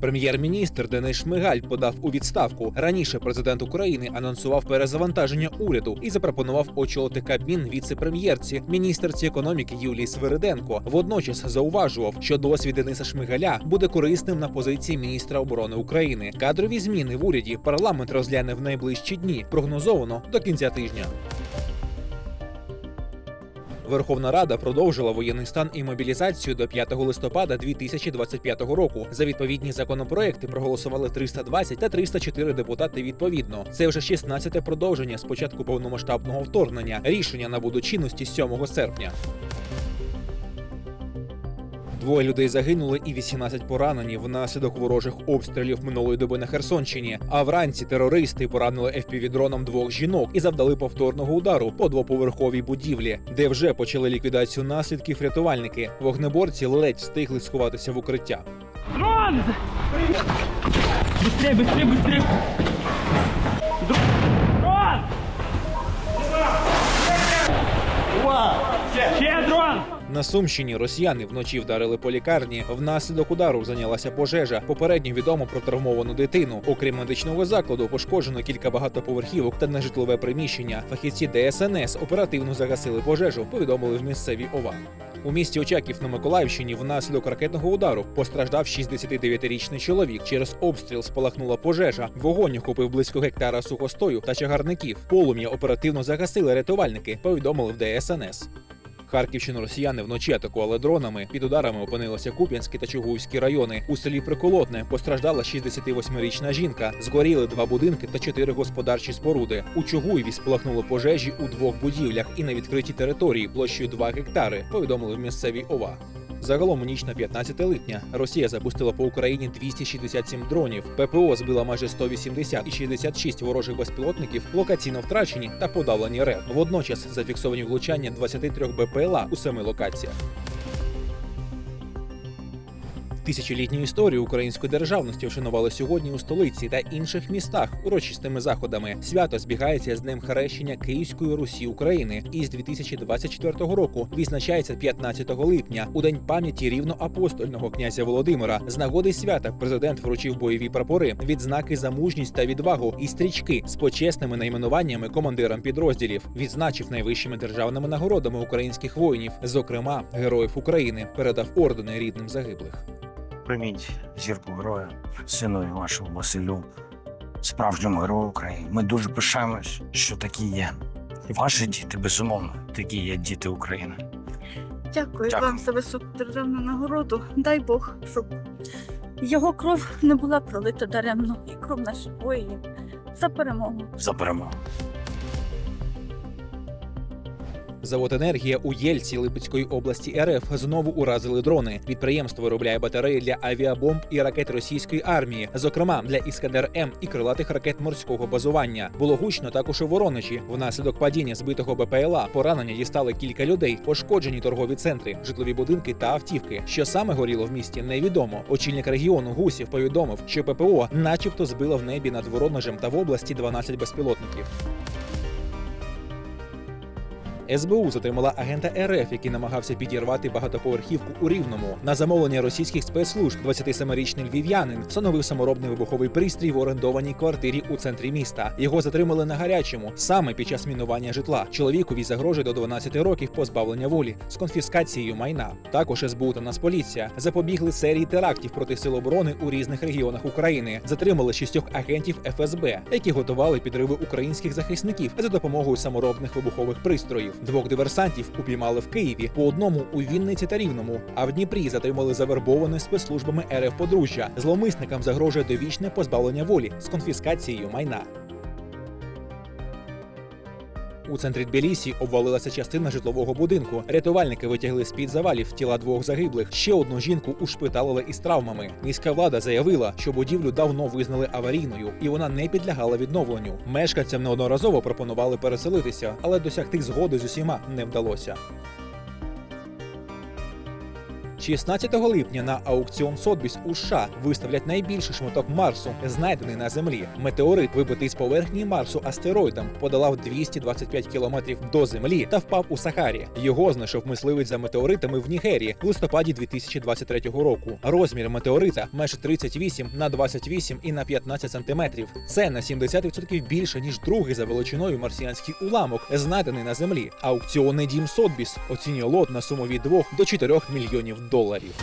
Прем'єр-міністр Денис Шмигаль подав у відставку. Раніше президент України анонсував перезавантаження уряду і запропонував очолити кабмін віце-прем'єрці, міністерці економіки Юлії Свириденко. Водночас зауважував, що досвід Дениса Шмигаля буде корисним на позиції міністра оборони України. Кадрові зміни в уряді парламент розгляне в найближчі дні. Прогнозовано до кінця тижня. Верховна Рада продовжила воєнний стан і мобілізацію до 5 листопада 2025 року. За відповідні законопроекти проголосували 320 та 304 депутати відповідно. Це вже 16-те продовження з початку повномасштабного вторгнення. Рішення набудуть чинності 7 серпня. Двоє людей загинули і 18 поранені внаслідок ворожих обстрілів минулої доби на Херсонщині. А вранці терористи поранили FPV-дроном двох жінок і завдали повторного удару по двоповерховій будівлі, де вже почали ліквідацію наслідків рятувальники. Вогнеборці ледь встигли сховатися в укриття. Дрон! Быстрее, быстрее, быстрее! Дрон! На Сумщині росіяни вночі вдарили по лікарні. Внаслідок удару зайнялася пожежа. Попередньо відомо про травмовану дитину. Окрім медичного закладу, пошкоджено кілька багатоповерхівок та нежитлове приміщення. Фахівці ДСНС оперативно загасили пожежу. Повідомили в місцевій ОВА. У місті Очаків на Миколаївщині внаслідок ракетного удару постраждав 69-річний чоловік. Через обстріл спалахнула пожежа. Вогонь охопив близько гектара сухостою та чагарників. Полум'я оперативно загасили рятувальники. Повідомили в ДСНС. Харківщину росіяни вночі атакували дронами. Під ударами опинилися Куп'янський та Чугуївські райони. У селі Приколотне постраждала 68-річна жінка. Згоріли два будинки та чотири господарчі споруди. У Чугуєві спалахнуло пожежі у двох будівлях і на відкритій території площею 2 гектари. Повідомили в місцевій ОВА. Загалом у ніч на 15 липня Росія запустила по Україні 267 дронів. ППО збила майже 180 і 66 ворожих безпілотників, локаційно втрачені та подавлені РЕП. Водночас зафіксовані влучання 23 БПЛА у семи локаціях. Тисячолітню історію української державності вшанували сьогодні у столиці та інших містах урочистими заходами. Свято збігається з днем хрещення Київської Русі України і з 2024 року відзначається 15 липня у день пам'яті рівноапостольного князя Володимира. З нагоди свята президент вручив бойові прапори, відзнаки за мужність та відвагу і стрічки з почесними найменуваннями командирам підрозділів. Відзначив найвищими державними нагородами українських воїнів, зокрема героїв України, передав ордени рідним загиблих. Прийміть зірку героя, сину вашому Василю, справжньому герою України. Ми дуже пишаємось, що такі є. І ваші діти, безумовно, такі є діти України. Дякую, Дякую. вам за високу державну нагороду. Дай Бог, щоб його кров не була пролита даремно, і кров наших воїнів за перемогу. За перемогу. Завод енергія у Єльці Липецької області РФ знову уразили дрони. Підприємство виробляє батареї для авіабомб і ракет російської армії, зокрема для іскандер М і крилатих ракет морського базування. Було гучно також у Воронежі. Внаслідок падіння збитого БПЛА поранення дістали кілька людей, пошкоджені торгові центри, житлові будинки та автівки. Що саме горіло в місті, невідомо. Очільник регіону Гусів повідомив, що ППО, начебто, збило в небі над Воронежем та в області 12 безпілотників. СБУ затримала агента РФ, який намагався підірвати багатоповерхівку у Рівному. На замовлення російських спецслужб 27-річний львів'янин встановив саморобний вибуховий пристрій в орендованій квартирі у центрі міста. Його затримали на гарячому саме під час мінування житла. Чоловікові загрожує до 12 років позбавлення волі з конфіскацією майна. Також СБУ та Нацполіція запобігли серії терактів проти сил оборони у різних регіонах України. Затримали шістьох агентів ФСБ, які готували підриви українських захисників за допомогою саморобних вибухових пристроїв. Двох диверсантів упіймали в Києві, по одному у Вінниці та Рівному. А в Дніпрі затримали завербоване спецслужбами РФ подружжя. Зловмисникам загрожує довічне позбавлення волі з конфіскацією майна. У центрі Тбілісі обвалилася частина житлового будинку. Рятувальники витягли з під завалів тіла двох загиблих. Ще одну жінку ушпиталили із травмами. Міська влада заявила, що будівлю давно визнали аварійною, і вона не підлягала відновленню. Мешканцям неодноразово пропонували переселитися, але досягти згоди з усіма не вдалося. 16 липня на аукціон Сотбіс у США виставлять найбільший шматок Марсу, знайдений на землі. Метеорит, вибитий з поверхні Марсу астероїдом, подолав 225 кілометрів до землі та впав у Сахарі. Його знайшов мисливець за метеоритами в Нігерії в листопаді 2023 року. Розмір метеорита майже 38 на 28 і на 15 сантиметрів. Це на 70% більше ніж другий за величиною марсіанський уламок, знайдений на землі. Аукціонний дім Сотбіс оцінює лот на суму від 2 до 4 мільйонів доларів. gol arıyor.